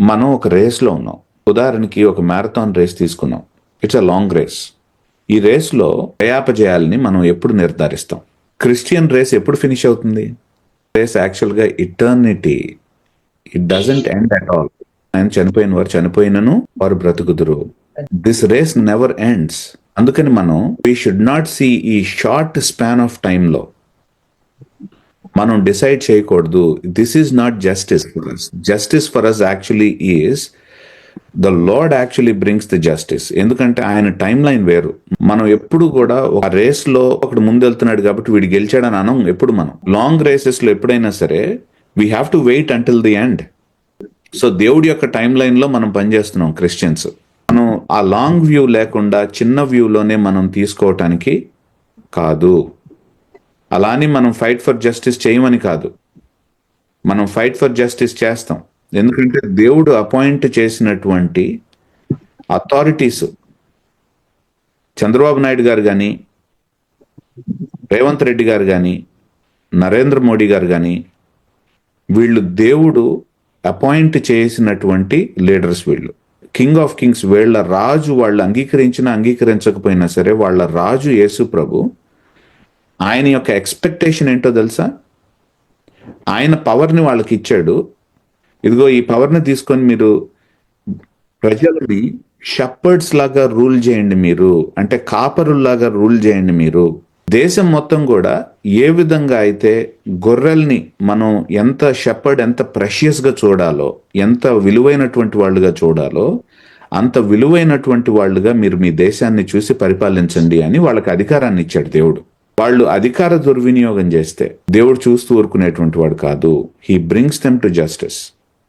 మనం ఒక రేస్లో ఉన్నాం. ఉదాహరణకి ఒక మ్యారథాన్ రేస్ తీసుకున్నాం. ఇట్స్ అ లాంగ్ రేస్ ఈ రేస్లో జయాపజయాల్ని మనం ఎప్పుడు నిర్ధారిస్తాం? క్రిస్టియన్ రేస్ ఎప్పుడు ఫినిష్ అవుతుంది? రేస్ యాక్చువల్గా eternity. It doesn't end at all ఆయన చనిపోయిన వారు చనిపోయినను వారు బ్రతుకుదురు. దిస్ రేస్ నెవర్ ఎండ్స్ అందుకని మనం వీ షుడ్ నాట్ సీ ఈ షార్ట్ స్పాన్ ఆఫ్ టైంలో మనం డిసైడ్ చేయకూడదు. This is not justice for us justice for us actually is the lord actually brings the justice ఎందుకంటే ఆయన టైం లైన్ వేరు. మనం ఎప్పుడు కూడా ఒక రేస్లో ఒకడు ముందెళ్తున్నాడు కాబట్టి వీడు గెలిచాడని అనం ఎప్పుడు మనం. లాంగ్ రేసెస్లో ఎప్పుడైనా సరే we have to wait until the end so దేవుడి యొక్క టైం లైన్లో మనం పనిచేస్తున్నాం క్రిస్టియన్స్ మనం ఆ లాంగ్ వ్యూ లేకుండా చిన్న వ్యూలోనే మనం తీసుకోవటానికి కాదు. అలాని మనం ఫైట్ ఫర్ జస్టిస్ చేయమని కాదు. మనం ఫైట్ ఫర్ జస్టిస్ చేస్తాం. ఎందుకంటే దేవుడు అపాయింట్ చేసినటువంటి అథారిటీస్ చంద్రబాబు నాయుడు గారు కానీ రేవంత్ రెడ్డి గారు కానీ నరేంద్ర మోడీ గారు కానీ వీళ్ళు దేవుడు అపాయింట్ చేసినటువంటి లీడర్స్ వీళ్ళు. కింగ్ ఆఫ్ కింగ్స్ వీళ్ళ రాజు వాళ్ళు అంగీకరించినా అంగీకరించకపోయినా సరే వాళ్ళ రాజు యేసు ప్రభు ఆయన యొక్క ఎక్స్పెక్టేషన్ ఏంటో తెలుసా? ఆయన పవర్ని వాళ్ళకి ఇచ్చాడు. ఇదిగో ఈ పవర్ని తీసుకొని మీరు ప్రజల్ని షప్పర్డ్స్ లాగా రూల్ చేయండి మీరు. అంటే కాపరుల్లాగా రూల్ చేయండి మీరు. దేశం మొత్తం కూడా ఏ విధంగా అయితే గొర్రెల్ని మనం ఎంత షెపర్డ్ ఎంత ప్రెషియస్గా చూడాలో ఎంత విలువైనటువంటి వాళ్ళుగా చూడాలో అంత విలువైనటువంటి వాళ్ళుగా మీరు మీ దేశాన్ని చూసి పరిపాలించండి అని వాళ్ళకి అధికారాన్ని ఇచ్చాడు దేవుడు. వాళ్ళు అధికార దుర్వినియోగం చేస్తే దేవుడు చూస్తూ ఊరుకునేటువంటి వాడు కాదు. He brings them to justice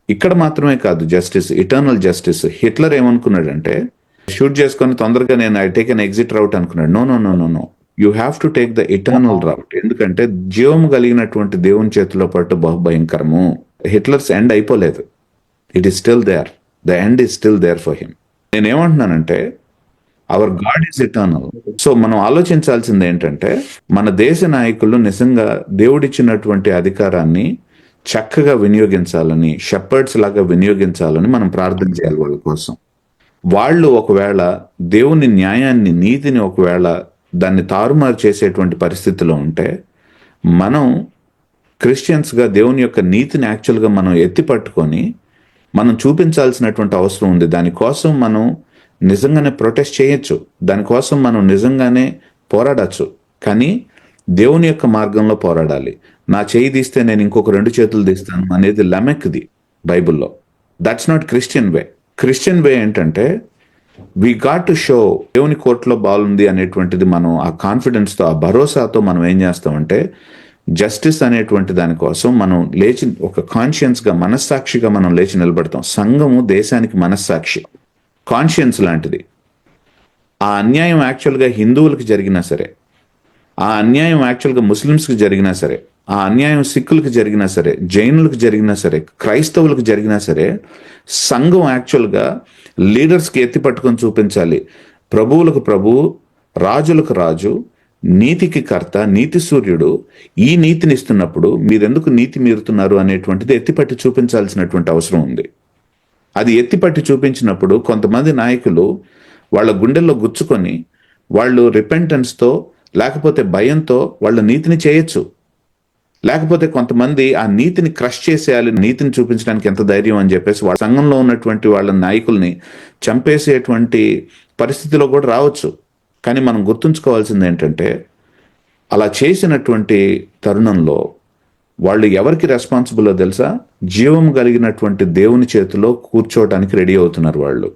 ఇక్కడ మాత్రమే కాదు జస్టిస్ ఇటర్నల్ జస్టిస్ హిట్లర్ ఏమనుకున్నాడంటే షూట్ చేసుకొని తొందరగా నేను I take an exit route అనుకున్నాడు. No no no no no you have to take the eternal route ఎందుకంటే జీవం కలిగినటువంటి దేవుని చేతిలో పట్టు బహుభయంకరము. హిట్లర్స్ ఎండ్ అయిపోలేదు. It is still there the end is still there for him నేనేమంటున్నానంటే our god is eternal so మనం ఆలోచించాల్సింది ఏంటంటే మన దేశ నాయకులు నిజంగా దేవుడిచ్చినటువంటి అధికారాన్ని చక్కగా వినియోగించాలని షెపర్డ్స్ లాగా వినియోగించాలని మనం ప్రార్థన చేయాలి వాళ్ళ కోసం. వాళ్ళు ఒకవేళ దేవుని న్యాయాన్ని నీతిని ఒకవేళ దాన్ని తారుమారు చేసేటువంటి పరిస్థితిలో ఉంటే మనం క్రిస్టియన్స్గా దేవుని యొక్క నీతిని యాక్చువల్గా మనం ఎత్తి పట్టుకొని మనం చూపించాల్సినటువంటి అవసరం ఉంది. దానికోసం మనం నిజంగానే ప్రొటెస్ట్ చేయొచ్చు. దానికోసం మనం నిజంగానే పోరాడచ్చు. కానీ దేవుని యొక్క మార్గంలో పోరాడాలి. నా చేయి తీస్తే నేను ఇంకొక రెండు చేతులు తీస్తాను అనేది లెమెక్ది బైబిల్లో. That's not Christian way Christian way ఏంటంటే వీ గాట్ టు షో దేవుని కోర్టులో బాగుంది అనేటువంటిది మనం ఆ కాన్ఫిడెన్స్తో ఆ భరోసాతో మనం ఏం చేస్తామంటే జస్టిస్ అనేటువంటి దానికోసం మనం లేచి ఒక కాన్షియన్స్గా మనస్సాక్షిగా మనం లేచి నిలబడతాం. సంఘము దేశానికి మనస్సాక్షి. కాన్షియన్స్ లాంటిది. ఆ అన్యాయం యాక్చువల్గా హిందువులకు జరిగినా సరే ఆ అన్యాయం యాక్చువల్గా ముస్లిమ్స్కి జరిగినా సరే ఆ అన్యాయం సిక్కులకు జరిగినా సరే జైనులకు జరిగినా సరే క్రైస్తవులకు జరిగినా సరే సంఘం యాక్చువల్గా లీడర్స్కి ఎత్తి పట్టుకొని చూపించాలి. ప్రభువులకు ప్రభు రాజులకు రాజు నీతికి కర్త నీతి సూర్యుడు ఈ నీతిని ఇస్తున్నప్పుడు మీరెందుకు నీతి మీరుతున్నారు అనేటువంటిది ఎత్తిపట్టి చూపించాల్సినటువంటి అవసరం ఉంది. అది ఎత్తిపట్టి చూపించినప్పుడు కొంతమంది నాయకులు వాళ్ళ గుండెల్లో గుచ్చుకొని వాళ్ళు రిపెంటెన్స్తో లేకపోతే భయంతో వాళ్ళ నీతిని చేయొచ్చు. లేకపోతే కొంతమంది ఆ నీతిని క్రష్ చేసేయాలి నీతిని చూపించడానికి ఎంత ధైర్యం అని చెప్పేసి వాళ్ళ సంఘంలో ఉన్నటువంటి వాళ్ళ నాయకుల్ని చంపేసేటువంటి పరిస్థితిలో కూడా రావచ్చు. కానీ మనం గుర్తుంచుకోవాల్సింది ఏంటంటే అలా చేసినటువంటి తరుణంలో వాళ్ళు ఎవరికి రెస్పాన్సిబుల్ తెలుసా? జీవం కలిగినటువంటి దేవుని చేతిలో కూర్చోవటానికి రెడీ అవుతున్నారు వాళ్ళు.